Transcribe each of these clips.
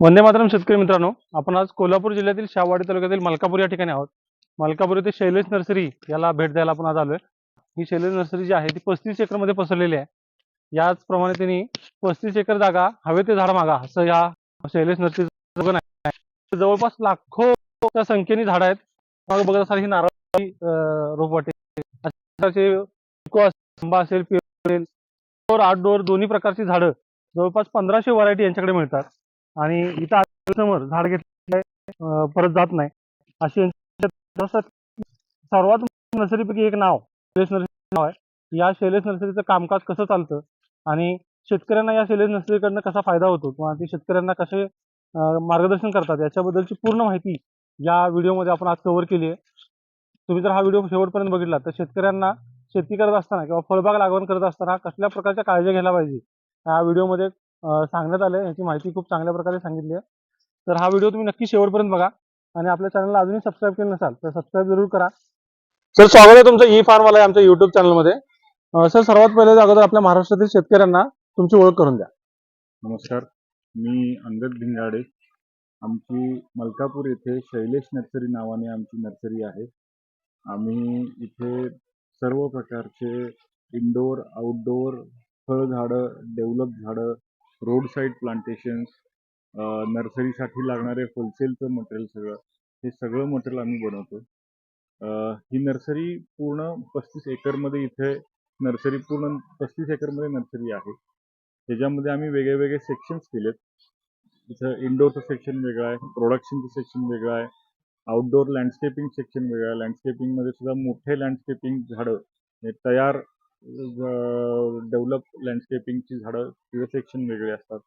वंदे मातरम शेतकरी मित्रांनो आपण आज कोल्हापूर जिल्ह्यातील शाहवाडी तालुक्यातील मलकापूर या ठिकाणी आहोत. मलकापूर येथे शैलेश नर्सरी याला भेट द्यायला आपण आज आलोय. ही शैलेश नर्सरी जी आहे ती पस्तीस एकरमध्ये पसरलेली आहे. याचप्रमाणे त्यांनी पस्तीस एकर जागा हवे ते झाड मागा असं या शैलेश नर्सरी आहे जवळपास लाखो संख्येने झाड आहेत. मग बघत असाल ही नारळ रोपवाटे असेल, आंबा असेल पेरू असेल दोन्ही प्रकारची झाडं जवळपास पंधराशे व्हरायटी यांच्याकडे मिळतात. आणि इथं समोर झाड घेतलं परत जात नाही. अशी सर्वात नर्सरीपैकी एक नाव शैलेश नर्सरी नाव आहे. या शैलेश नर्सरीचं कामकाज कसं चालतं आणि शेतकऱ्यांना या शैलेश नर्सरीकडनं कसा फायदा होतो किंवा ते शेतकऱ्यांना कसे मार्गदर्शन करतात याच्याबद्दलची पूर्ण माहिती या व्हिडिओमध्ये आपण आज कव्हर केली आहे. तुम्ही जर हा व्हिडिओ शेवटपर्यंत बघितला तर शेतकऱ्यांना शेती करत असताना किंवा फळबाग लागवण करत असताना कसल्या प्रकारच्या काळजी घ्यायला पाहिजे? या व्हिडिओमध्ये सांगण्यात आलं. याची माहिती खूप चांगल्या प्रकारे सांगितली आहे. तर हा व्हिडिओ तुम्ही नक्की शेवटपर्यंत बघा आणि आपल्या चॅनलला अजूनही सबस्क्राईब केलं नसाल तर सबस्क्राईब जरूर करा. सर स्वागत आहे तुमचं ई फार्म वाला आमच्या युट्यूब चॅनलमध्ये सर सर्वात पहिले अगोदर आपल्या महाराष्ट्रातील शेतकऱ्यांना तुमची ओळख करून द्या. नमस्कार. मी अंगद भिंगाडे. आमची मलकापूर येथे शैलेश नर्सरी नावाने आमची नर्सरी आहे. आम्ही इथे सर्व प्रकारचे इनडोअर आउटडोअर फळझाडं डेव्हलप झाडं रोड साईड प्लांटेशन्स नर्सरीसाठी लागणारे होलसेलचं मटेरियल सगळं हे सगळं मटेरियल आम्ही बनवतो. ही नर्सरी पूर्ण पस्तीस एकरमध्ये इथे नर्सरी पूर्ण पस्तीस एकरमध्ये नर्सरी आहे. त्याच्यामध्ये आम्ही वेगळे वेगळे सेक्शन्स केलेत. इथं इनडोअरचं सेक्शन वेगळं आहे प्रोडक्शनचं सेक्शन वेगळं आहे आउटडोअर लँडस्केपिंग सेक्शन वेगळं आहे. लँडस्केपिंगमध्ये सुद्धा मोठे लँडस्केपिंग झाडं हे तयार डेव्हलप लँडस्केपिंगची झाडं तिथं सेक्शन वेगळे असतात.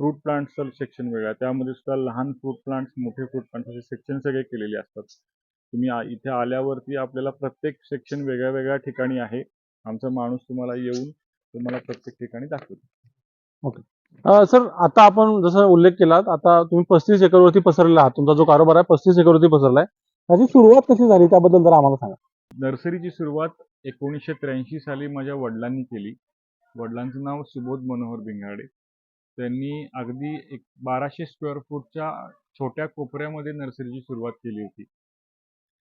फ्रूट प्लांट्सचं सेक्शन वेगळं आहे. त्यामध्ये सुद्धा लहान फ्रूट प्लांट्स मोठे फ्रूट प्लांट्स असे सेक्शन सगळे केलेले असतात. तुम्ही इथे आल्यावरती आपल्याला प्रत्येक सेक्शन वेगळ्या वेगळ्या ठिकाणी आहे. आमचा माणूस तुम्हाला येऊन तुम्हाला प्रत्येक ठिकाणी दाखवेल. सर आता आपण जसं उल्लेख केला आता तुम्ही पस्तीस एकरवरती पसरलेला आहात. तुमचा जो कारोबार आहे पस्तीस एकरवरती पसरला आहे त्याची सुरुवात कशी झाली? त्याबद्दल जरा आम्हाला सांगा. नर्सरीची सुरुवात एकोणीसशे त्र्याऐंशी साली माझ्या वडिलांनी केली. वडिलांचं नाव सुबोध मनोहर भिंगाडे त्यांनी अगदी एक बाराशे स्क्वेअर फूटच्या छोट्या कोपऱ्यामध्ये नर्सरीची सुरुवात केली होती.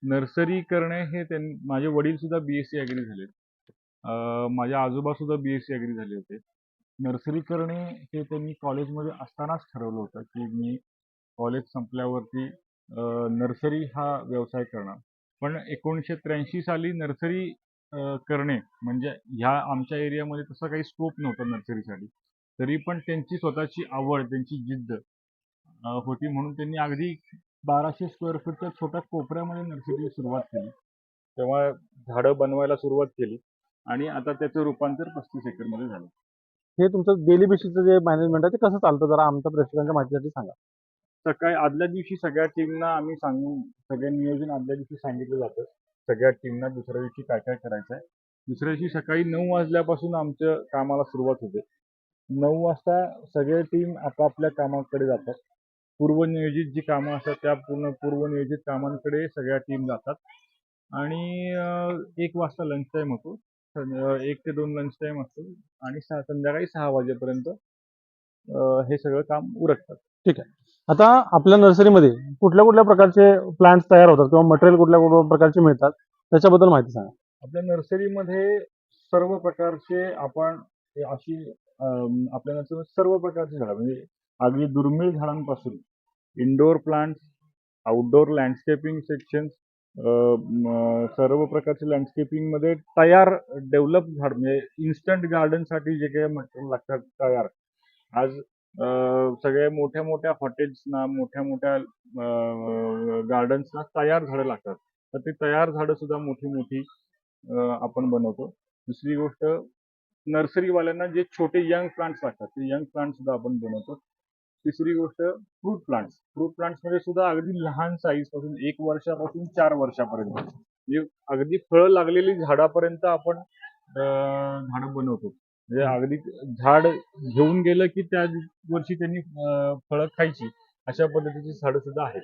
नर्सरी करणे हे त्यांनी माझे वडील सुद्धा बी एस सी ॲग्री झाले. माझे आजोबा सुद्धा बी एस सी ॲग्री झाले होते. नर्सरी करणे हे त्यांनी कॉलेजमध्ये असतानाच ठरवलं होतं की मी कॉलेज संपल्यावरती नर्सरी हा व्यवसाय करणार. पण एकोणीसशे त्र्याऐंशी साली नर्सरी करणे. म्हणजे ह्या आमच्या एरियामध्ये तसं काही स्कोप नव्हता नर्सरीसाठी. तरी पण त्यांची स्वतःची आवड त्यांची जिद्द होती म्हणून त्यांनी अगदी बाराशे स्क्वेअर फीटच्या छोट्या कोपऱ्यामध्ये नर्सरीची सुरुवात केली. तेव्हा झाडं बनवायला सुरुवात केली आणि आता त्याचं रूपांतर पस्तीस एकरमध्ये झालं. हे तुमचं डेली बेसिसचं जे मॅनेजमेंट आहे ते कसं चालतं? जरा आमच्या प्रेक्षकांच्या माहितीसाठी सांगा. सकाळी आदल्या दिवशी सगळ्या टीमना आम्ही सांगून सगळं नियोजन आदल्या दिवशी सांगितलं जातं. सगळ्या टीमना दुसऱ्या दिवशी काय काय करायचं आहे दुसऱ्या दिवशी सकाळी नऊ वाजल्यापासून आमच्या कामाला सुरुवात होते. नऊ वाजता सगळे टीम आपापल्या कामाकडे जातात. पूर्वनियोजित जी कामं असतात त्या पूर्ण पूर्वनियोजित कामांकडे सगळ्या टीम जातात. आणि एक वाजता लंच टाईम होतो. सं- एक ते दोन लंच टाईम असतो. आणि सहा संध्याकाळी सहा वाजेपर्यंत हे सगळं काम उरकतात. ठीक आहे. आता आपल्या नर्सरीमध्ये कुठल्या कुठल्या प्रकारचे प्लांट्स तयार होतात किंवा मटेरियल कुठल्या कुठल्या प्रकारचे मिळतात त्याच्याबद्दल माहिती सांगा. आपल्या नर्सरीमध्ये सर्व प्रकारचे आपण हे अशी आपल्या नर्सरीमध्ये सर्व प्रकारचे झाडं म्हणजे अगदी दुर्मिळ झाडांपासून indoor plants outdoor landscaping sections सर्व प्रकारचे लँडस्केपिंगमध्ये तयार डेव्हलप झाड म्हणजे इन्स्टंट गार्डनसाठी जे काही मटेरियल लागतात तयार. आज सगळ्या मोठ्या मोठ्या हॉटेल्सना मोठ्या मोठ्या गार्डन्सना तयार झाडं लागतात. तर ती तयार झाडं सुद्धा मोठी मोठी आपण बनवतो. दुसरी गोष्ट नर्सरीवाल्यांना जे छोटे यंग प्लांट्स लागतात ते यंग प्लांट सुद्धा आपण बनवतो. तिसरी गोष्ट फ्रूट प्लांट्स फ्रूट प्लांट्समध्ये सुद्धा अगदी लहान साईजपासून एक वर्षापासून चार वर्षापर्यंत. म्हणजे अगदी फळं लागलेली झाडापर्यंत आपण झाडं बनवतो. म्हणजे अगदी झाड घेऊन गेलं की त्या वर्षी त्यांनी फळं खायची अशा पद्धतीची झाडं सुद्धा आहेत.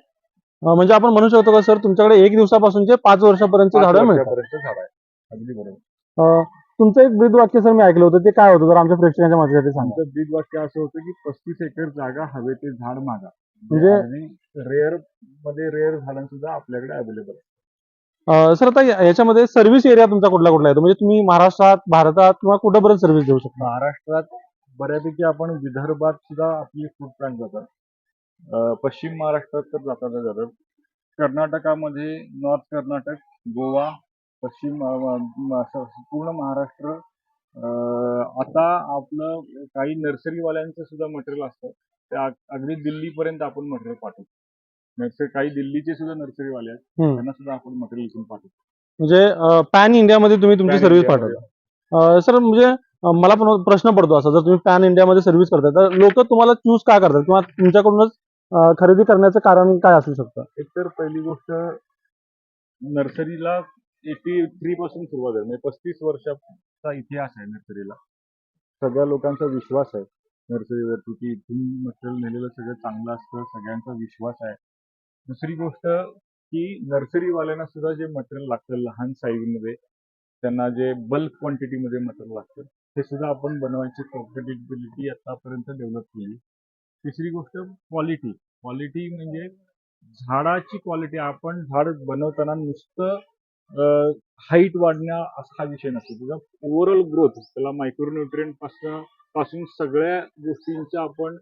अं, म्हणजे आपण म्हणू शकतो का सर तुमच्याकडे एक दिवसापासूनचे पाच वर्षापर्यंतची पाच झाडं मिळतात? वर्षापर्यंत झाड आहे अगदी बरोबर. अं, तुमचं एक ब्रीद वाक्य सर मी ऐकलं होतं ते काय होतं जर आमच्या प्रेक्षकांच्या माहितीसाठी सांगा. आमचं ब्रीद वाक्य असं होतं की पस्तीस एकर जागा हवे ते झाड मागा. म्हणजे- रेअरमध्ये रेअर झाडांसुद्धा आपल्याकडे अवेलेबल अं, सर आता या- याच्यामध्ये सर्व्हिस एरिया तुमचा कुठला कुठला येतो म्हणजे तुम्ही महाराष्ट्रात भारतात किंवा कुठंपर्यंत सर्व्हिस देऊ शकता? महाराष्ट्रात बऱ्यापैकी आपण विदर्भात सुद्धा आपली फूड प्लांट जातात. अं, पश्चिम महाराष्ट्रात तर जातात जातात. कर्नाटकामध्ये नॉर्थ कर्नाटक गोवा पश्चिम अं, म- असं पूर्ण महाराष्ट्र. अं, आता आपलं काही नर्सरीवाल्यांचं सुद्धा मटेरियल असतं. ते अग- अगदी दिल्लीपर्यंत आपण मटेरियल पाठवतो. नर्सरी काही दिल्लीचे सुद्धा नर्सरीवाले आहेत. त्यांना सुद्धा आपण मटेरियल इथून पाठवतो. म्हणजे पॅन इंडियामध्ये तुम्ही तुमची Pan सर्व्हिस India मध्ये. पाठवता सर म्हणजे अं, मला पण प्रश्न पडतो असा. जर तुम्ही पॅन इंडियामध्ये सर्व्हिस करताय तर लोक तुम्हाला चूज का करतात? किंवा तुमच्याकडूनच अं, खरेदी करण्याचं कारण काय असू शकतं? एकतर पहिली गोष्ट नर्सरीला एटी थ्री पासून सुरुवात आहे. म्हणजे पस्तीस वर्षाचा इतिहास आहे नर्सरीला. सगळ्या लोकांचा विश्वास आहे नर्सरीवरती की इथून मटेरियल नेलेलं सगळं चांगलं असतं. सगळ्यांचा विश्वास आहे. दुसरी गोष्ट की नर्सरीवाल्यांना सुद्धा जे मटेरियल लागतं लहान साईजमध्ये त्यांना जे बल्क क्वांटिटीमध्ये मटेरियल लागतं ते सुद्धा आपण बनवायची कॉम्पिटेबिलिटी आतापर्यंत डेव्हलप केली. तिसरी गोष्ट क्वालिटी क्वालिटी म्हणजे झाडाची क्वालिटी आपण झाड बनवताना नुसतं हाईट वाढण्या असा हा विषय नसतो. त्याचा ओव्हरऑल ग्रोथ त्याला मायक्रोन्युट्रियनपासून पासून सगळ्या गोष्टींचं आपण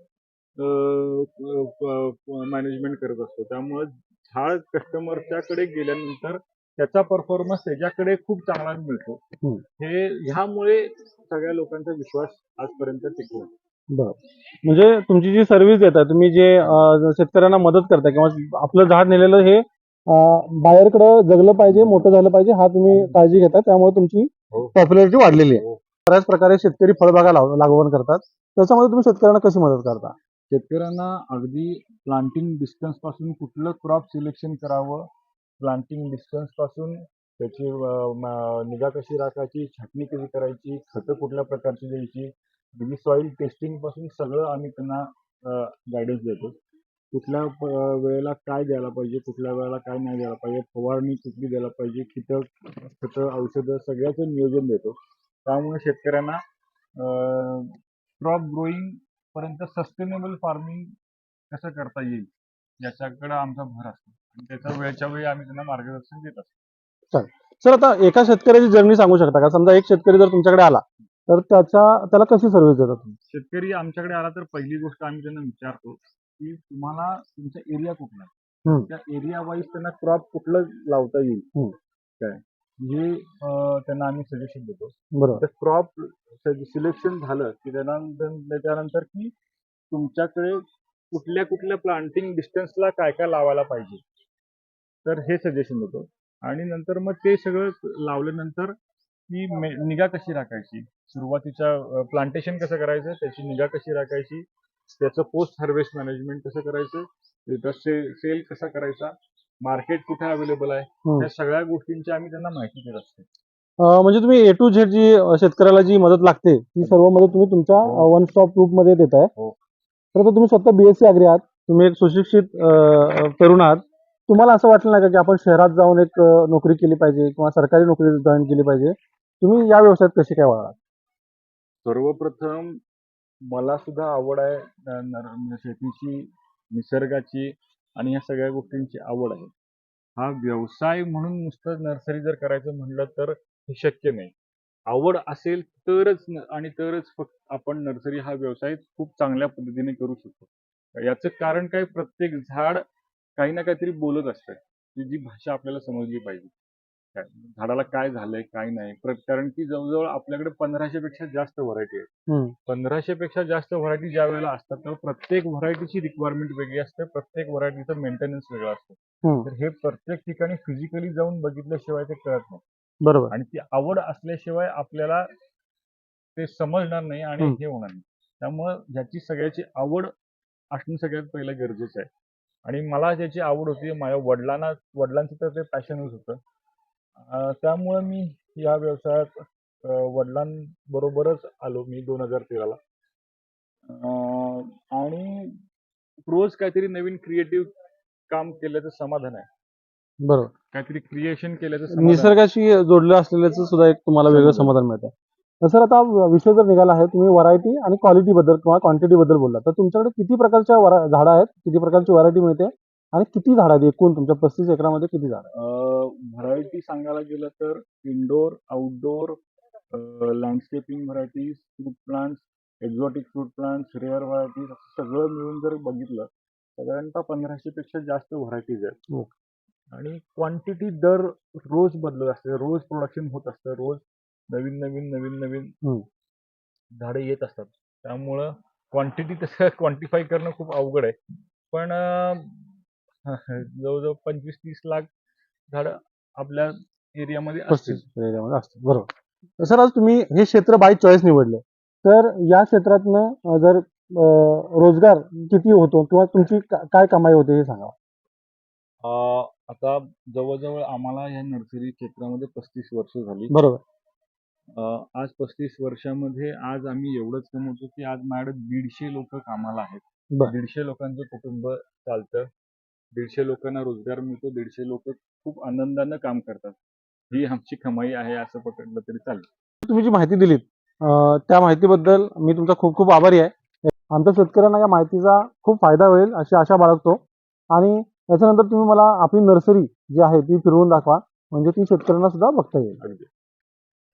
मॅनेजमेंट करत असतो. त्यामुळे झाड कस्टमरच्याकडे गेल्यानंतर त्याचा परफॉर्मन्स त्याच्याकडे खूप चांगला मिळतो. हे ह्यामुळे सगळ्या लोकांचा विश्वास आजपर्यंत टिकला. बरं. म्हणजे तुमची जी सर्व्हिस देताय तुम्ही जे शेतकऱ्यांना मदत करताय किंवा आपलं झाड नेलेलं हे बाहेरकडे जगलं पाहिजे मोठं झालं पाहिजे हा तुम्ही काळजी घेता. त्यामुळे तुमची हो. पॉप्युलरिटी वाढलेली आहे. हो. बऱ्याच प्रकारे शेतकरी फळबागा लाव लागवड करतात. त्याच्यामध्ये तुम्ही शेतकऱ्यांना कशी मदत करता? शेतकऱ्यांना अगदी प्लांटिंग डिस्टन्सपासून कुठलं क्रॉप सिलेक्शन करावं? प्लांटिंग डिस्टन्सपासून त्याची निगा कशी राखायची? छाटणी कशी करायची? खतं कुठल्या प्रकारची द्यायची? म्हणजे सॉईल टेस्टिंगपासून सगळं आम्ही त्यांना गायडन्स देतो. कुठल्या प- वेळेला काय द्यायला पाहिजे? कुठल्या वेळेला काय नाही द्यायला पाहिजे? फवारणी कुठली द्यायला पाहिजे? कीटक खतं औषधं सगळ्याचं नियोजन देतो. त्यामुळे शेतकऱ्यांना क्रॉप ग्रोईंग पर्यंत सस्टेनेबल फार्मिंग कसं करता येईल याच्याकडे आमचा भर असतो. आणि त्याच्या वेळच्या वेळी आम्ही त्यांना मार्गदर्शन देत असतो. सर आता एका शेतकऱ्याची जर्नी सांगू शकता का? समजा एक शेतकरी जर तुमच्याकडे आला तर त्याच्या त्याला कशी सर्व्हिस देता तुम्ही? शेतकरी आमच्याकडे आला तर पहिली गोष्ट आम्ही त्यांना विचारतो की तुम्हाला तुमचा एरिया कुठला त्या एरिया वाईज त्यांना क्रॉप कुठलं लावता येईल. काय? हे त्यांना आम्ही सजेशन देतो. बरोबर. क्रॉप सिलेक्शन झालं की त्यांना त्याच्यानंतर की तुमच्याकडे कुठल्या कुठल्या प्लांटिंग डिस्टन्सला काय काय लावायला पाहिजे? तर हे सजेशन देतो. आणि नंतर मग ते सगळं लावल्यानंतर की निगा कशी राखायची? सुरुवातीच्या प्लांटेशन कसं करायचं? त्याची निगा कशी राखायची? त्याचं पोस्ट हार्वेस्ट मॅनेजमेंट कसं करायचं? सेल कसा करायचा? मार्केट कुठे अवेलेबल आहे. त्या सगळ्या गोष्टींची आम्ही त्यांना माहिती देत असतो. म्हणजे तुम्ही ए टू झेड जी शेतकऱ्याला जी मदत लागते ती सर्व मदत तुम्ही तुमच्या. वन स्टॉप ग्रुपमध्ये देताय हो. तर तुम्ही स्वतः बीएससी अग्री आहात तुम्ही एक सुशिक्षित तरुण आहात. तुम्हाला असं वाटलं नाही का की आपण शहरात जाऊन एक नोकरी केली पाहिजे किंवा सरकारी नोकरी जॉईन केली पाहिजे? तुम्ही या व्यवसायात कशी काय वळालात? सर्वप्रथम मला सुद्धा आवड आहे न- शेतीची निसर्गाची आणि या सगळ्या गोष्टींची आवड आहे. हा व्यवसाय म्हणून नुसतं नर्सरी जर करायचं म्हणलं तर हे शक्य नाही. आवड असेल तरच आणि तरच फक्त आपण नर्सरी हा व्यवसाय खूप चांगल्या पद्धतीने करू शकतो. याचं कारण काय? प्रत्येक झाड काही ना काहीतरी बोलत असतं. जी भाषा आपल्याला समजली पाहिजे. काय? झाडाला काय झालंय काय नाही. प्र- कारण की जवळजवळ आपल्याकडे पंधराशे पेक्षा जास्त व्हरायटी आहे. हम्म. पंधराशे पेक्षा जास्त व्हरायटी ज्या वेळेला असतात तर प्रत्येक व्हरायटीची रिक्वायरमेंट वेगळी असते प्रत्येक व्हरायटीचं मेंटेनन्स वेगळं असतं. हम्म. तर हे प्रत्येक ठिकाणी फिजिकली जाऊन बघितल्याशिवाय ते कळत नाही. बरोबर. आणि ती आवड असल्याशिवाय आपल्याला ते समजणार नाही आणि हम्म. हे होणार नाही. त्यामुळं ह्याची सगळ्याची आवड असणं सगळ्यात पहिलं गरजेचं आहे. आणि मला ज्याची आवड होती माझ्या वडिलांना वडिलांचं तर ते पॅशनच होतं. अं, त्यामुळं मी या व्यवसायात अं, वडिलांबरोबरच आलो मी दोन हजार तेराला. अं, आणि रोज काहीतरी नवीन क्रिएटिव्ह काम केल्याचं समाधान आहे. बरोबर. काहीतरी क्रिएशन केल्याचं समाधान आहे. निसर्गाशी जोडलं असलेल्याचं सुद्धा एक तुम्हाला वेगळं समाधान. समाधान मिळतं सर आता विषय जर निघाला आहे तुम्ही व्हरायटी आणि क्वालिटी बद्दल किंवा क्वांटिटी बद्दल बोलला. तर तुमच्याकडे किती प्रकारच्या वरा झाडं आहेत? किती प्रकारची व्हरायटी मिळते? आणि किती झाडं आहेत? एकूण तुमच्या पस्तीस एकरामध्ये किती झाडं व्हरायटी सांगायला गेलं तर indoor outdoor landscaping varieties fruit plants exotic fruit plants rare varieties असं सगळं मिळून जर बघितलं साधारणतः पंधराशे पेक्षा जास्त व्हरायटीज आहेत. हो. आणि क्वांटिटी दर रोज बदलत असते रोज प्रोडक्शन होत असतं रोज नवीन नवीन नवीन नवीन. झाडे येत असतात. त्यामुळं क्वांटिटी तसं क्वांटिफाय करणं खूप अवघड आहे. पण जवळजवळ पंचवीस तीस लाख झाडं आपल्या एरियामध्ये असतील. एरियामध्ये असतं बरोबर. सर आज तुम्ही हे क्षेत्र बाय चॉईस निवडले. तर या क्षेत्रातनं जर रोजगार किती होतो किंवा तुमची काय कमाई होते हे सांगा. आता जवळजवळ आम्हाला या नर्सरी क्षेत्रामध्ये पस्तीस वर्ष झाली. बरोबर. आज पस्तीस वर्षामध्ये आज आम्ही एवढंच कमवतो की आज माझ्याकडे दीडशे लोक कामाला आहेत. दीडशे लोकांचं कुटुंब चालतं. दीडशे लोकांना रोजगार मिळतो दीडशे लोक खूप आनंदानं काम करतात. ही आमची कमाई आहे असं पकडलं तरी चालेल. तुम्ही जी माहिती दिलीत त्या माहितीबद्दल मी तुमचा खूप खूप आभारी आहे. आमच्या शेतकऱ्यांना या माहितीचा खूप फायदा होईल अशी आशा बाळगतो. आणि त्याच्यानंतर तुम्ही मला आपली नर्सरी जी आहे ती फिरवून दाखवा म्हणजे ती शेतकऱ्यांना सुद्धा बघता येईल.